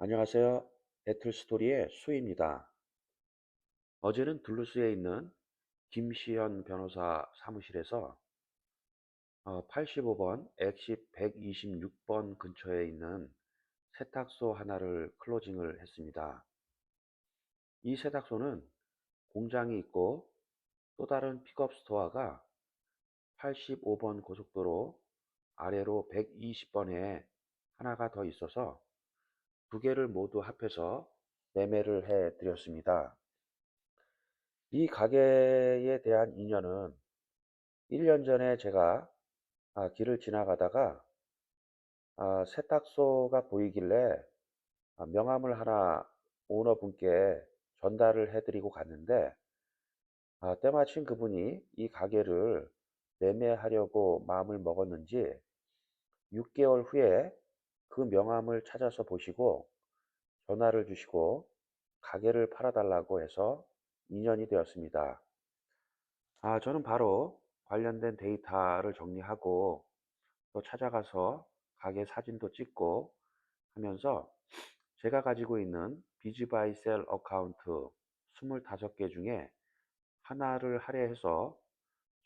안녕하세요. 애틀스토리의 수입니다. 어제는 둘루스에 있는 김시현 변호사 사무실에서 85번 엑시 126번 근처에 있는 세탁소 하나를 클로징을 했습니다. 이 세탁소는 공장이 있고 또 다른 픽업 스토어가 85번 고속도로 아래로 120번에 하나가 더 있어서 두 개를 모두 합해서 매매를 해 드렸습니다. 이 가게에 대한 인연은 1년 전에 제가 아, 길을 지나가다가 아, 세탁소가 보이길래 아, 명함을 하나 오너분께 전달을 해드리고 갔는데 아, 때마침 그분이 이 가게를 매매하려고 마음을 먹었는지 6개월 후에 그 명함을 찾아서 보시고 전화를 주시고 가게를 팔아달라고 해서 인연이 되었습니다. 아, 저는 바로 관련된 데이터를 정리하고 또 찾아가서 가게 사진도 찍고 하면서 제가 가지고 있는 비즈바이셀 어카운트 25개 중에 하나를 할애해서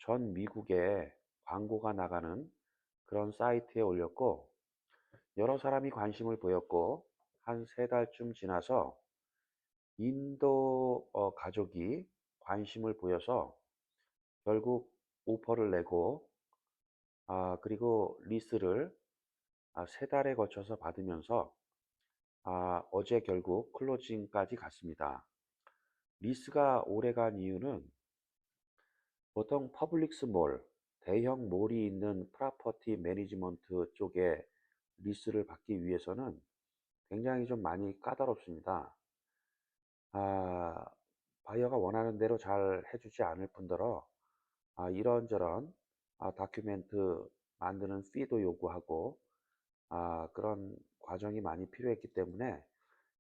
전 미국에 광고가 나가는 그런 사이트에 올렸고 여러 사람이 관심을 보였고 한 세 달쯤 지나서 인도 어, 가족이 관심을 보여서 결국 오퍼를 내고 아, 그리고 리스를 아, 세 달에 거쳐서 받으면서 아, 어제 결국 클로징까지 갔습니다. 리스가 오래 간 이유는 보통 퍼블릭스 몰, 대형 몰이 있는 프라퍼티 매니지먼트 쪽에 리스를 받기 위해서는 굉장히 좀 많이 까다롭습니다. 아, 바이어가 원하는 대로 잘 해주지 않을 뿐더러 아, 이런저런 아, 다큐멘트 만드는 피도 요구하고 아, 그런 과정이 많이 필요했기 때문에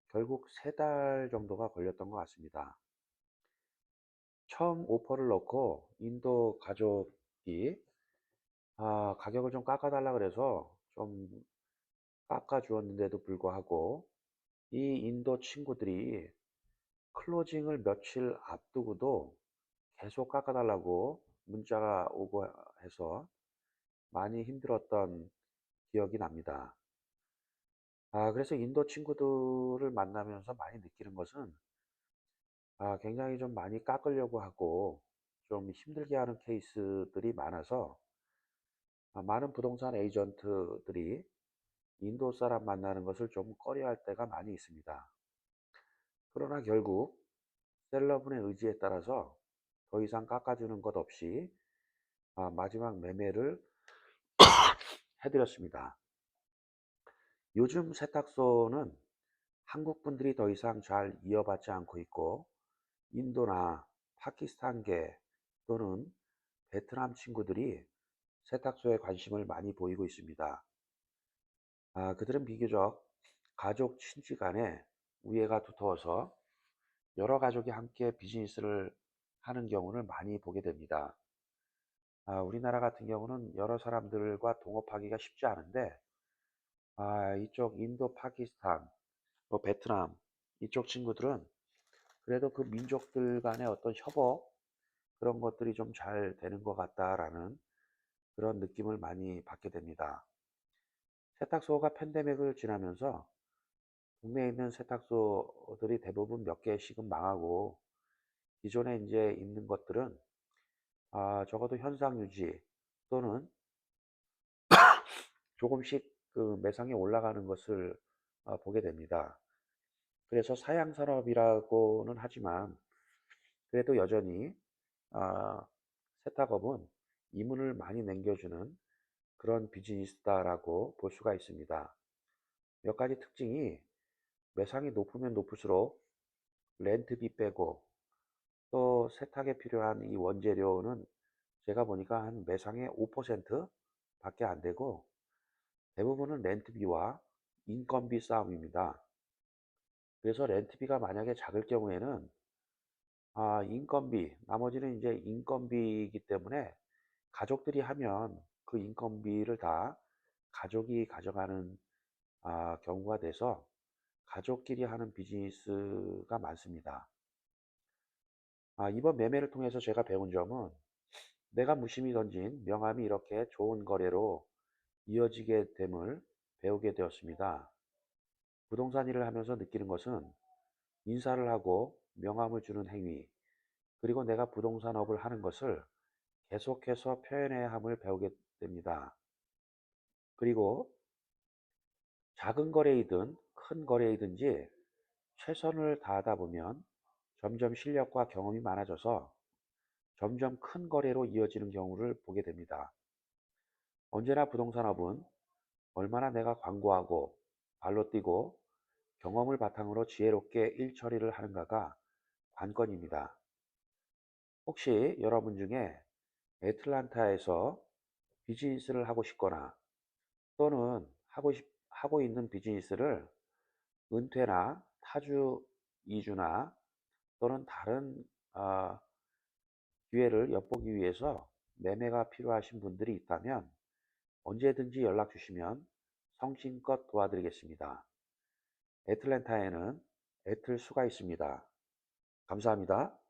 결국 세 달 정도가 걸렸던 것 같습니다. 처음 오퍼를 넣고 인도 가족이 아, 가격을 좀 깎아달라 그래서 좀 깎아주었는데도 불구하고 이 인도 친구들이 클로징을 며칠 앞두고도 계속 깎아달라고 문자가 오고 해서 많이 힘들었던 기억이 납니다. 아, 그래서 인도 친구들을 만나면서 많이 느끼는 것은 아, 굉장히 좀 많이 깎으려고 하고 좀 힘들게 하는 케이스들이 많아서 아, 많은 부동산 에이전트들이 인도 사람 만나는 것을 좀 꺼려 할 때가 많이 있습니다. 그러나 결국 셀러분의 의지에 따라서 더 이상 깎아주는 것 없이 아, 마지막 매매를 해드렸습니다. 요즘 세탁소는 한국 분들이 더 이상 잘 이어받지 않고 있고 인도나 파키스탄계 또는 베트남 친구들이 세탁소에 관심을 많이 보이고 있습니다. 아, 그들은 비교적 가족 친지 간에 우애가 두터워서 여러 가족이 함께 비즈니스를 하는 경우를 많이 보게 됩니다. 아, 우리나라 같은 경우는 여러 사람들과 동업하기가 쉽지 않은데 아, 이쪽 인도, 파키스탄, 뭐 베트남 이쪽 친구들은 그래도 그 민족들 간의 어떤 협업 그런 것들이 좀 잘 되는 것 같다라는 그런 느낌을 많이 받게 됩니다. 세탁소가 팬데믹을 지나면서 국내에 있는 세탁소들이 대부분 몇 개씩은 망하고 기존에 이제 있는 것들은 아, 적어도 현상 유지 또는 조금씩 그 매상이 올라가는 것을 어, 보게 됩니다. 그래서 사양 산업이라고는 하지만 그래도 여전히 아, 세탁업은 이문을 많이 남겨주는 그런 비즈니스다라고 볼 수가 있습니다. 몇 가지 특징이 매상이 높으면 높을수록 렌트비 빼고 또 세탁에 필요한 이 원재료는 제가 보니까 한 매상의 5% 밖에 안 되고 대부분은 렌트비와 인건비 싸움입니다. 그래서 렌트비가 만약에 작을 경우에는 아, 인건비, 나머지는 이제 인건비이기 때문에 가족들이 하면 그 인건비를 다 가족이 가져가는 아, 경우가 돼서 가족끼리 하는 비즈니스가 많습니다. 아, 이번 매매를 통해서 제가 배운 점은 내가 무심히 던진 명함이 이렇게 좋은 거래로 이어지게 됨을 배우게 되었습니다. 부동산 일을 하면서 느끼는 것은 인사를 하고 명함을 주는 행위, 그리고 내가 부동산업을 하는 것을 계속해서 표현해야 함을 배우게 됩니다. 그리고 작은 거래이든 큰 거래이든지 최선을 다하다 보면 점점 실력과 경험이 많아져서 점점 큰 거래로 이어지는 경우를 보게 됩니다. 언제나 부동산업은 얼마나 내가 광고하고 발로 뛰고 경험을 바탕으로 지혜롭게 일 처리를 하는가가 관건입니다. 혹시 여러분 중에 애틀란타에서 비즈니스를 하고 싶거나 또는 하고 싶, 하고 있는 비즈니스를 은퇴나 타주 이주나 또는 다른 아, 기회를 엿보기 위해서 매매가 필요하신 분들이 있다면 언제든지 연락 주시면 성심껏 도와드리겠습니다. 애틀랜타에는 애틀 수가 있습니다. 감사합니다.